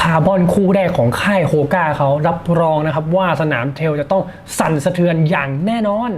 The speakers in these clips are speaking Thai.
คาร์บอนคู่แรกของค่ายโฮก้าเขารับรองนะครับว่าสนามเทลจะต้องสั่นสะเทือนอย่างแน่นอน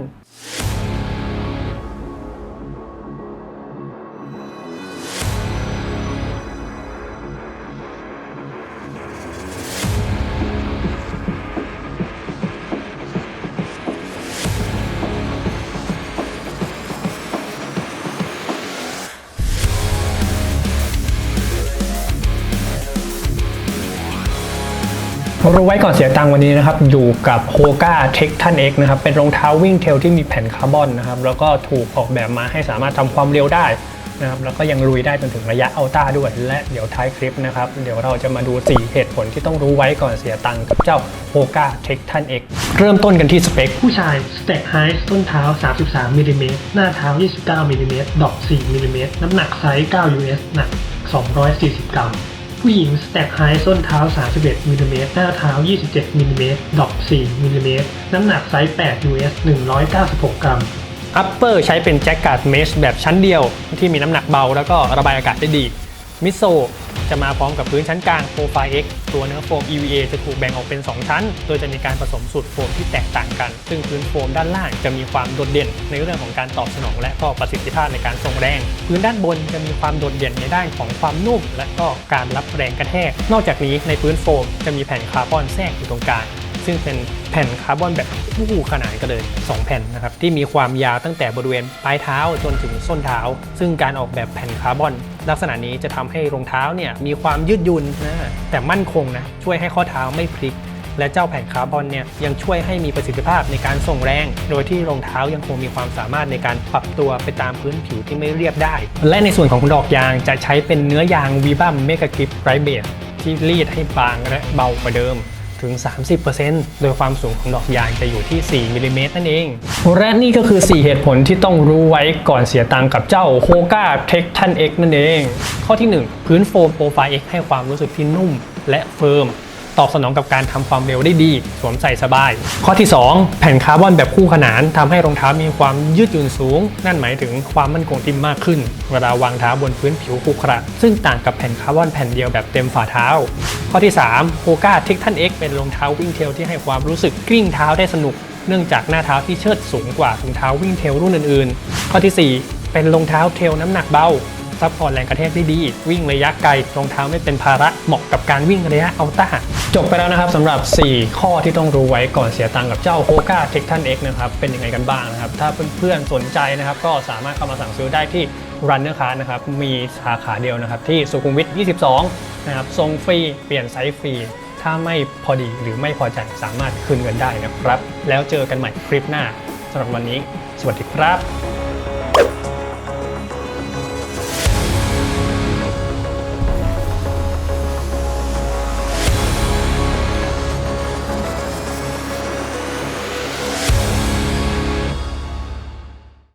รู้ไว้ก่อนเสียตังค์วันนี้นะครับ อยู่กับ Hoka Tech Tan X นะครับ เป็นรองเท้าวิ่งเทลที่มีแผ่นคาร์บอนนะครับ แล้วก็ถูกออกแบบมาให้สามารถทำความเร็วได้นะครับ แล้วก็ยังลุยได้จนถึงระยะอัลต้าด้วย และเดี๋ยวท้ายคลิปนะครับ เดี๋ยวเราจะมาดู 4 เหตุผลที่ต้องรู้ไว้ก่อนเสียตังค์กับเจ้า Hoka Tech Tan X เริ่มต้นกันที่สเปค ผู้ชาย Stack High ต้นเท้า 33มิลลิเมตรหน้าเท้า 29มิลลิเมตรดอก 4มิลลิเมตรน้ำหนักไซส์ 9 US หนัก 240 กรัม ผู้หญิงสแต็กไฮส้นเท้า 31มิลลิเมตรหน้าเท้า 27มิลลิเมตรดอก 4มิลลิเมตรน้ำหนักไซส์ 8 US 196 กรัม อัปเปอร์ใช้เป็นแจ็คการ์ดเมชแบบชั้นเดียวที่มีน้ำหนักเบาแล้วก็ระบายอากาศได้ดี มิโซ จะมาพร้อมกับพื้นชั้นกลางโฟรไฟล์ X ตัวเนื้อโฟม EVA จะถูกแบ่งออกเป็น 2 ชั้น โดยจะมีการผสมสูตรโฟมที่แตกต่างกัน ซึ่งพื้นโฟมด้านล่างจะมีความโดดเด่น ในเรื่องของการตอบสนอง และก็ประสิทธิภาพในการส่งแรง พื้นด้านบนจะมีความโดดเด่นในด้านของความนุ่มและก็การรับแรงกระแทก นอกจากนี้ในพื้นโฟมจะมีแผ่นคาร์บอนแทรกอยู่ตรงกลาง ซึ่งเป็นแผ่นคาร์บอนแบบคู่ขนานกันเลย 2 แผ่นนะครับที่มีความยาวตั้งแต่บริเวณปลายเท้าจนถึงส้นเท้า ซึ่งการออกแบบแผ่นคาร์บอน ลักษณะนี้จะทำให้รองเท้าเนี่ยมีความยืดหยุ่นนะแต่มั่นคงนะช่วยให้ข้อเท้าไม่พลิกและเจ้าแผ่นคาร์บอนเนี่ยยังช่วยให้มีประสิทธิภาพในการส่งแรง โดยที่รองเท้ายังคงมีความสามารถในการปรับตัวไปตามพื้นผิวที่ไม่เรียบได้ และในส่วนของดอกยางจะใช้เป็นเนื้อยางวีบัมเมก a กริปไรเบสที่รีดให้บางและเบากว่าเดิม ถึง 30%โดยความสูงของดอกยางจะอยู่ที่ 4มิลลิเมตรนั่นเอง และนี่ก็คือ 4 เหตุผลที่ต้องรู้ไว้ก่อนเสียตังค์กับเจ้า Hoka Tech Tan X นั่นเอง ข้อที่ 1 พื้นโฟมโปรไฟล์ X ให้ความรู้สึกที่นุ่มและเฟิร์ม ตอบสนองกับการทำความเร็วได้ดี สวมใส่สบาย ข้อที่ 2 แผ่นคาร์บอนแบบคู่ขนานทำให้รองเท้ามีความยืดหยุ่นสูง นั่นหมายถึงความมั่นคงที่มากขึ้น เวลาวางเท้าบนพื้นผิวขรุขระซึ่งต่างกับแผ่นคาร์บอนแผ่นเดียวแบบเต็มฝ่าเท้า ข้อที่3 Hoka t i c t a n X เอ็กเป็นรองเท้าวิ่งเทลที่ให้ความรู้สึกกลิ้งเท้าได้สนุกเนื่องจากหน้าเท้าที่เชิดสูงกว่ารองเท้าวิ่งเทลรุ่นอื่นๆ ข้อทีสี่ 4 เป็นรองเท้าเทลน้ำหนักเบา ซัพพอร์ตแรงกระแทกได้ดี วิ่งระยะไกลรองเท้าไม่เป็นภาระเหมาะกับการวิ่งระยะอัลต้าจบไปแล้วนะครับสำหรับ 4 ข้อที่ต้องรู้ไว้ก่อนเสียตังค์กับเจ้า Hoka Tech Tan X นะครับเป็นยังไงกันบ้างนะครับ ถ้าเพื่อนๆสนใจนะครับ ก็สามารถเข้ามาสั่งซื้อได้ที่ Runner Card นะครับมีสาขาเดียวนะครับ ที่สุขุมวิท 22 นะครับส่งฟรี เปลี่ยนไซส์ฟรี ถ้าไม่พอดีหรือไม่พอใจสามารถคืนเงินได้นะครับ แล้วเจอกันใหม่คลิปหน้าสำหรับวันนี้ สวัสดีครับ